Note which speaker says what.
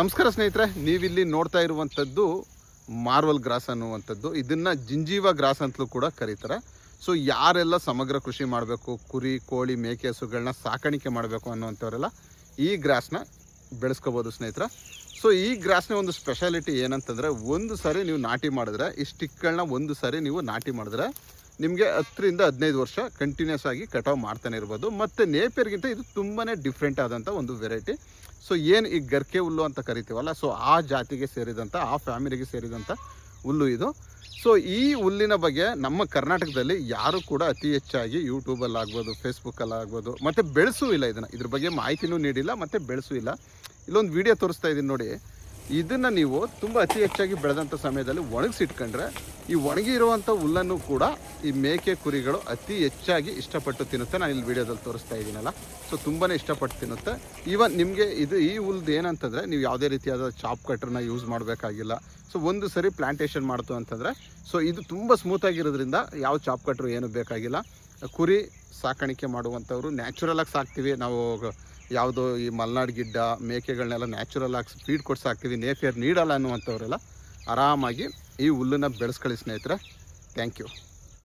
Speaker 1: ನಮಸ್ಕಾರ ಸ್ನೇಹಿತರೆ, ನೀವಿಲ್ಲಿ ನೋಡ್ತಾ ಇರುವಂಥದ್ದು ಮಾರ್ವಲ್ ಗ್ರಾಸ್ ಅನ್ನುವಂಥದ್ದು. ಇದನ್ನು ಜಿಂಜೀವ ಗ್ರಾಸ್ ಅಂತಲೂ ಕೂಡ ಕರೀತಾರೆ. ಸೊ ಯಾರೆಲ್ಲ ಸಮಗ್ರ ಕೃಷಿ ಮಾಡಬೇಕು, ಕುರಿ, ಕೋಳಿ, ಮೇಕೆ ಹಸುಗಳನ್ನ ಸಾಕಾಣಿಕೆ ಮಾಡಬೇಕು ಅನ್ನುವಂಥವರೆಲ್ಲ ಈ ಗ್ರಾಸ್ನ ಬೆಳೆಸ್ಕೋಬೋದು ಸ್ನೇಹಿತರೆ. ಸೊ ಈ ಗ್ರಾಸ್ನ ಒಂದು ಸ್ಪೆಷಾಲಿಟಿ ಏನಂತಂದರೆ, ಒಂದು ಸಾರಿ ನೀವು ನಾಟಿ ಮಾಡಿದ್ರೆ, ಈ ಸ್ಟಿಕ್ಗಳನ್ನ ಒಂದು ಸಾರಿ ನೀವು ನಾಟಿ ಮಾಡಿದ್ರೆ ನಿಮಗೆ ಹತ್ತರಿಂದ ಹದಿನೈದು ವರ್ಷ ಕಂಟಿನ್ಯೂಸ್ ಆಗಿ ಕಟಾವು ಮಾಡ್ತಾನೆ ಇರ್ಬೋದು. ಮತ್ತು ನೇಪಿಯರ್ಗಿಂತ ಇದು ತುಂಬಾ ಡಿಫ್ರೆಂಟ್ ಆದಂಥ ಒಂದು ವೆರೈಟಿ ಸೊ ಏನು ಈ ಗರ್ಕೆ ಹುಲ್ಲು ಅಂತ ಕರಿತೀವಲ್ಲ ಸೊ ಆ ಜಾತಿಗೆ ಸೇರಿದಂಥ ಆ ಫ್ಯಾಮಿಲಿಗೆ ಸೇರಿದಂಥ ಹುಲ್ಲು ಇದು. ಸೊ ಈ ಹುಲ್ಲಿನ ಬಗ್ಗೆ ನಮ್ಮ ಕರ್ನಾಟಕದಲ್ಲಿ ಯಾರು ಕೂಡ ಅತಿ ಹೆಚ್ಚಾಗಿ ಯೂಟ್ಯೂಬಲ್ಲಿ ಆಗ್ಬೋದು ಫೇಸ್ಬುಕ್ಕಲ್ಲಿ ಆಗ್ಬೋದು, ಮತ್ತು ಬೆಳೆಸೂ ಇಲ್ಲ ಇದನ್ನು. ಇದ್ರ ಬಗ್ಗೆ ಮಾಹಿತಿನೂ ನೀಡಿಲ್ಲ, ಮತ್ತು ಬೆಳೆಸೂ ಇಲ್ಲ. ಇಲ್ಲೊಂದು ವಿಡಿಯೋ ತೋರಿಸ್ತಾ ಇದ್ದೀನಿ ನೋಡಿ. ಇದನ್ನು ನೀವು ತುಂಬ ಅತಿ ಹೆಚ್ಚಾಗಿ ಬೆಳೆದಂಥ ಸಮಯದಲ್ಲಿ ಒಣಗಿಸಿಟ್ಕೊಂಡ್ರೆ ಈ ಒಣಗಿರುವಂಥ ಹುಲ್ಲನ್ನು ಕೂಡ ಈ ಮೇಕೆ ಕುರಿಗಳು ಅತಿ ಹೆಚ್ಚಾಗಿ ಇಷ್ಟಪಟ್ಟು ತಿನ್ನುತ್ತೆ. ನಾನು ಇಲ್ಲಿ ವಿಡಿಯೋದಲ್ಲಿ ತೋರಿಸ್ತಾ ಇದ್ದೀನಲ್ಲ. ಸೊ ತುಂಬಾ ಇಷ್ಟಪಟ್ಟು ತಿನ್ನುತ್ತೆ. ಈವನ್ ನಿಮಗೆ ಇದು ಈ ಹುಲ್ದು ಏನಂತಂದರೆ ನೀವು ಯಾವುದೇ ರೀತಿಯಾದ ಚಾಪ್ ಕಟ್ರನ್ನ ಯೂಸ್ ಮಾಡಬೇಕಾಗಿಲ್ಲ. ಸೊ ಒಂದು ಸರಿ ಪ್ಲಾಂಟೇಷನ್ ಮಾಡ್ತು ಅಂತಂದರೆ ಸೊ ಇದು ತುಂಬ ಸ್ಮೂತಾಗಿರೋದ್ರಿಂದ ಯಾವ ಚಾಪ್ ಕಟ್ರು ಏನು ಬೇಕಾಗಿಲ್ಲ. ಕುರಿ ಸಾಕಾಣಿಕೆ ಮಾಡುವಂಥವ್ರು ನ್ಯಾಚುರಲಾಗಿ ಸಾಕ್ತೀವಿ. ನಾವು ಯಾವುದು ಈ ಮಲೆನಾಡು ಗಿಡ್ಡ ಮೇಕೆಗಳನ್ನೆಲ್ಲ ನ್ಯಾಚುರಲ್ ಆಗಿ ಫೀಡ್ ಕೊಟ್ಟು ಸಾಕ್ತೀವಿ. ನೇಫಿಯರ್ ನೀಡಲ್ಲ ಅನ್ನುವಂಥವರೆಲ್ಲ ಆರಾಮಾಗಿ ಈ ಹುಲ್ಲನ್ನು ಬೆಳೆಸ್ಕೊಳ್ಳಿ ಸ್ನೇಹಿತರೆ. Thank you